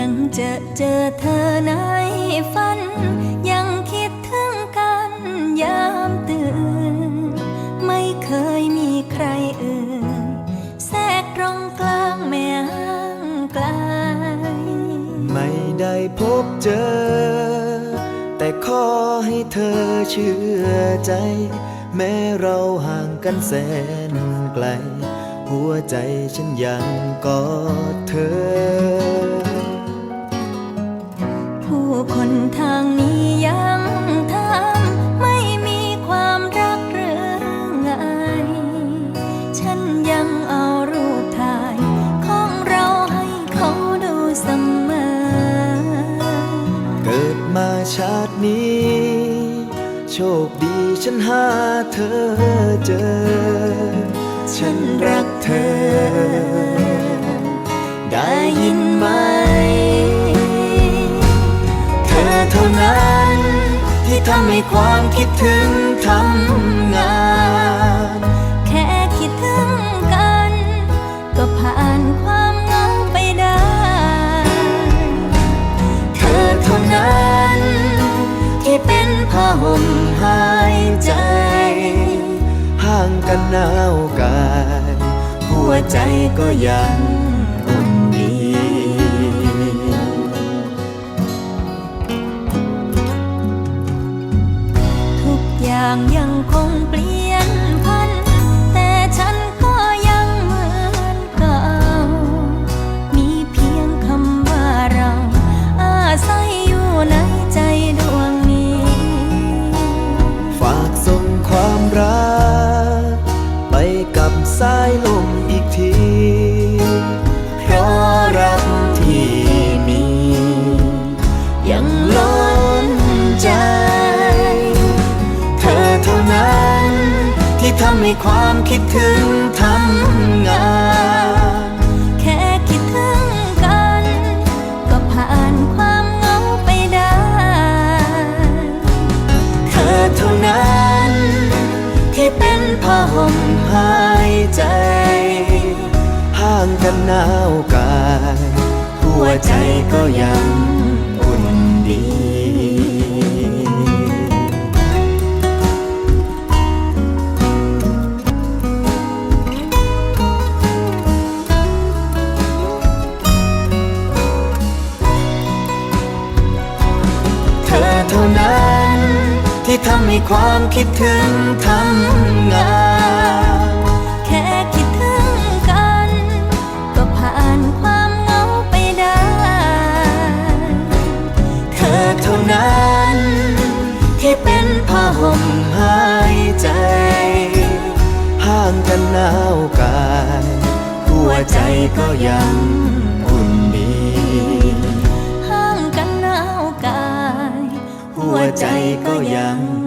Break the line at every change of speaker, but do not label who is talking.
ยังจะเจอเธอในฝัน ยังคิดถึงกันยามตื่น ไม่เคยมีใครอื่น แทรกตรงกลางแม่ห้างไกล
ไม่ได้พบเจอ แต่ขอให้เธอเชื่อใจ แม้เราห่างกันแสนไกล หัวใจฉันยังกอดเธอ ชาตินี้ โชคดีฉันหาเธอเจอ ฉันรักเธอ ได้ยินไหม เธอเท่านั้น ที่ทำให้ความคิดถึงทำ
กันห
นาวกาย หัวใจก็ยังอุ่นดี
ทุกอย่างยังคงเปลี่ยน
สายลมอีกทีเพราะรักที่มี ยังล้นใจ เธอเท่านั้น ที่ทำให้ความคิดถึงทำงาน
แค่คิดถึงกัน ก็ผ่านความเหงาไปได้
เธอเท่านั้น ที่เป็นผ้าห่มหาย ใจ ห่างกันหนาวกาย หัวใจก็ยังอุ่นดีเธอเท่านั้นที่ทำให้ความคิดถึงทำงาน
หนาวกาย หัวใจก็
ยังอุ่นดีห้างกันหนาวกาย หัวใจก็ยัง